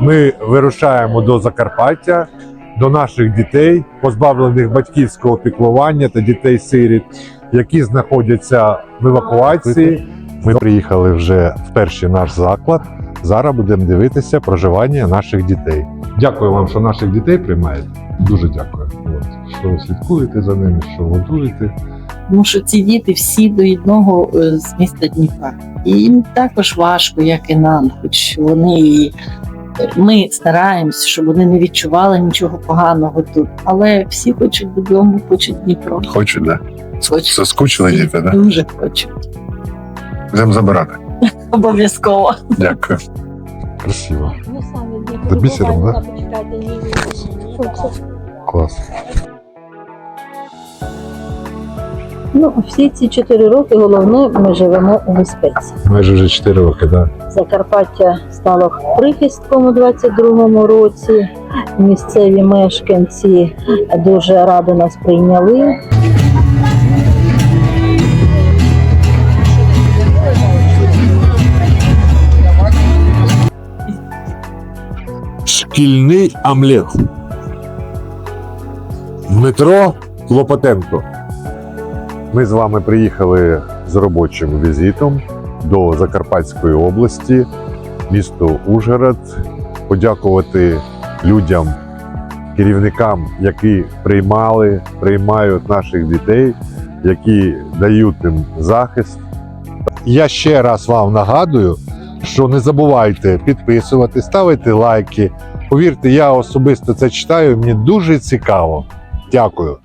Ми вирушаємо до Закарпаття, до наших дітей, позбавлених батьківського піклування та дітей-сиріт, які знаходяться в евакуації. Ми приїхали вже в перший наш заклад. Зараз будемо дивитися проживання наших дітей. Дякую вам, що наших дітей приймаєте. Дуже дякую. От, що слідкуєте за ними, що готуєте. Тому що ці діти всі до одного е, з міста Дніпра. І їм також важко, як і нам, хоч вони ми стараємось, щоб вони не відчували нічого поганого тут. Але всі хочуть додому, хочуть Дніпро. Хочуть, да? Хочуть. Заскучили діти, да? Дуже хочуть. Будемо забирати. Обов'язково. Дякую. Красиво. До бісером, так? да? Клас. Ну, всі ці чотири роки головне, ми живемо у безпеці. Майже вже 4 роки, так. Закарпаття стало прихистком у 22-му році. Місцеві мешканці дуже радо нас прийняли. Шкільний омлет. Дмитро Клопотенко. Ми з вами приїхали з робочим візитом до Закарпатської області, місто Ужгород, подякувати людям, керівникам, які приймали, приймають наших дітей, які дають їм захист. Я ще раз вам нагадую, що не забувайте підписувати, ставити лайки. Повірте, я особисто це читаю, мені дуже цікаво. Дякую.